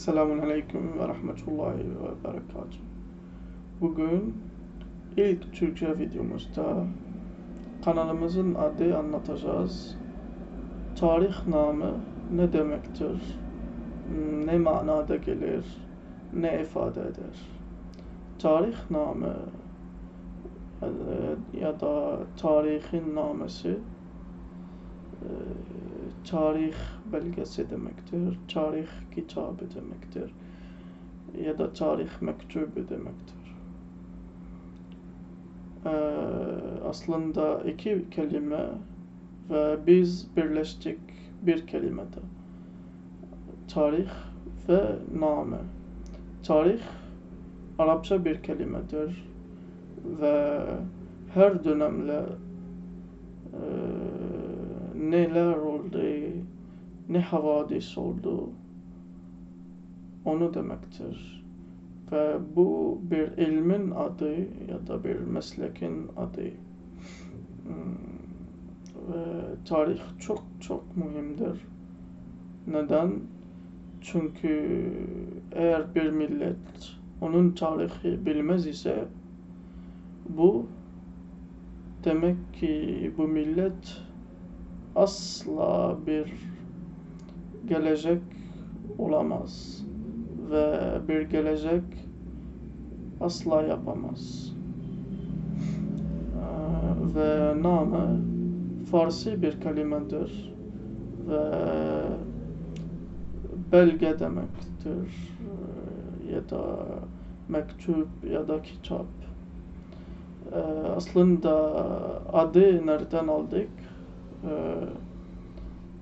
Selamun Aleyküm ve Rahmetullahi ve Berekatuhu. Bugün ilk Türkçe videomuzda kanalımızın adı anlatacağız. Tarih namı ne demektir? Ne manada gelir? Ne ifade eder? Tarih namı e, ya da tarihin namesi e, tarih belgesi demektir, tarih kitabı demektir ya da tarih mektubu demektir. Ee, aslında iki kelime ve biz birleştik bir kelimede. Tarih ve name. Tarih Arapça bir kelimedir ve her dönemle e, neler oldu, ne havadis oldu onu demektir. Ve bu bir ilmin adı ya da bir meslekin adı. Hmm, ve tarih çok çok mühimdir. Neden? Çünkü eğer bir millet onun tarihi bilmez ise bu demek ki bu millet asla bir gelecek olamaz ve bir gelecek asla yapamaz. Ee, ve name Farsi bir kelimedir ve belge demektir ee, ya da mektup ya da kitap. Ee, aslında adı nereden aldık? Ee,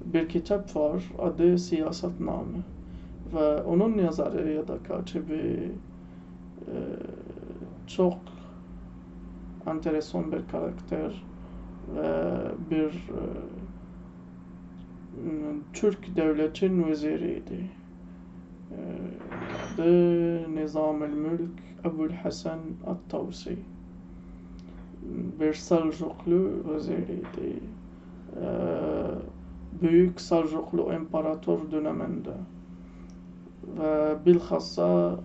bir kitap var adı Siyasetname ve onun yazarı ya da katibi e, çok enteresan bir karakter ve bir e, Türk devletin veziriydi. E, adı Nizam-ül Mülk Ebul Hasan At-Tavsi bir Selçuklu veziriydi. Ee, Büyük Selçuklu İmparator döneminde ve bilhassa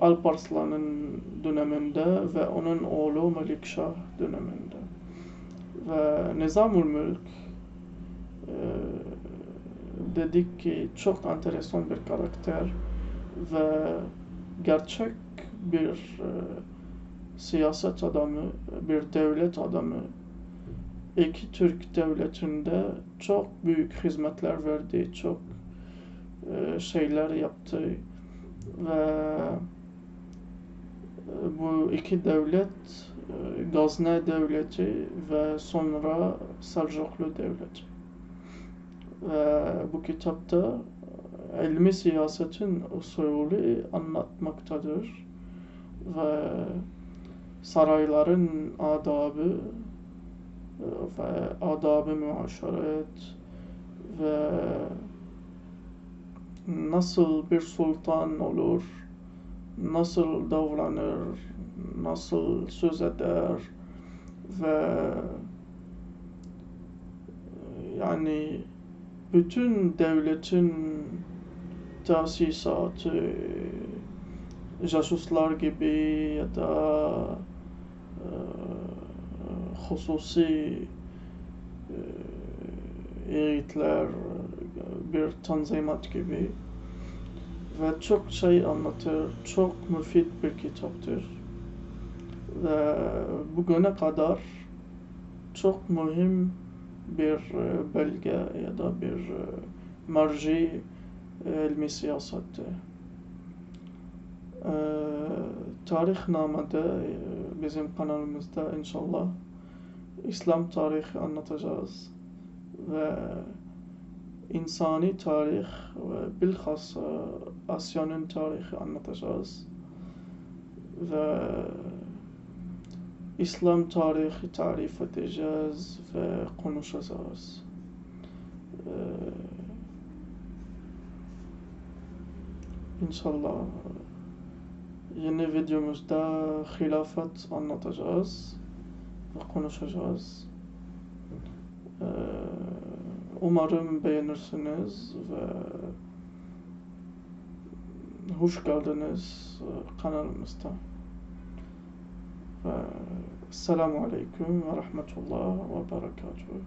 Alparslan'ın döneminde ve onun oğlu Melikşah döneminde. Ve Nizamul Mülk e, dedik ki çok enteresan bir karakter ve gerçek bir e, siyaset adamı, bir devlet adamı iki Türk devletinde çok büyük hizmetler verdi, çok e, şeyler yaptı ve e, bu iki devlet e, Gazne devleti ve sonra Selçuklu devleti. Ve bu kitapta ilmi siyasetin usulü anlatmaktadır ve sarayların adabı ve adab-ı muaşeret ve nasıl bir sultan olur, nasıl davranır, nasıl söz eder ve yani bütün devletin tesisatı, casuslar gibi ya da hususi eğitler, bir tanzimat gibi ve çok şey anlatır, çok müfit bir kitaptır. Ve bugüne kadar çok mühim bir belge ya da bir merci ilmi siyasette. Tarih namede bizim kanalımızda inşallah İslam tarihi anlatacağız ve insani tarih ve bilhassa Asya'nın tarihi anlatacağız ve İslam tarihi tarif edeceğiz ve konuşacağız. Ee, inşallah yeni videomuzda hilafet anlatacağız konuşacağız. Ee, umarım beğenirsiniz ve hoş geldiniz e, kanalımızda. Ve Selamun Aleyküm ve Rahmetullah ve Berekatuhu.